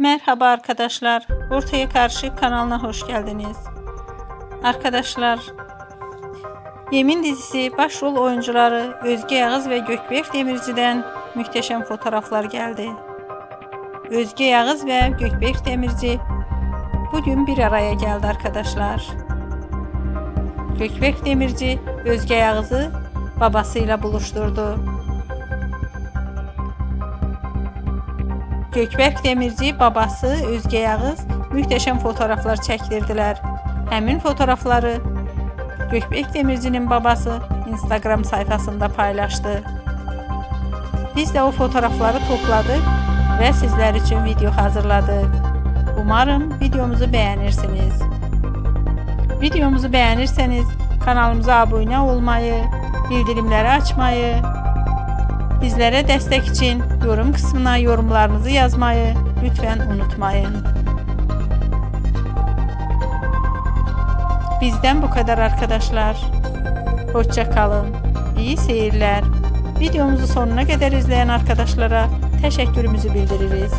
Merhaba arkadaşlar. Ortaya Karşı kanalına hoş geldiniz. Arkadaşlar, Yemin dizisi başrol oyuncuları Özge Yağız ve Gökberk Demirci'den muhteşem fotoğraflar geldi. Özge Yağız ve Gökberk Demirci bugün bir araya geldi arkadaşlar. Gökberk Demirci Özge Yağız'ı babasıyla buluşturdu. Gökberk Demirci babası Özge Yağız mühteşem fotoğraflar çəkdirdilər. Həmin fotoğrafları Gökberk Demircinin babası Instagram sayfasında paylaştı. Biz de o fotoğrafları topladık ve sizler için video hazırladık. Umarım videomuzu beğenirsiniz. Videomuzu beğenirseniz kanalımıza abone olmayı, bildirimleri açmayı, bizlere destek için yorum kısmına yorumlarınızı yazmayı lütfen unutmayın. Bizden bu kadar arkadaşlar. Hoşça kalın. İyi seyirler. Videomuzu sonuna kadar izleyen arkadaşlara teşekkürümüzü bildiririz.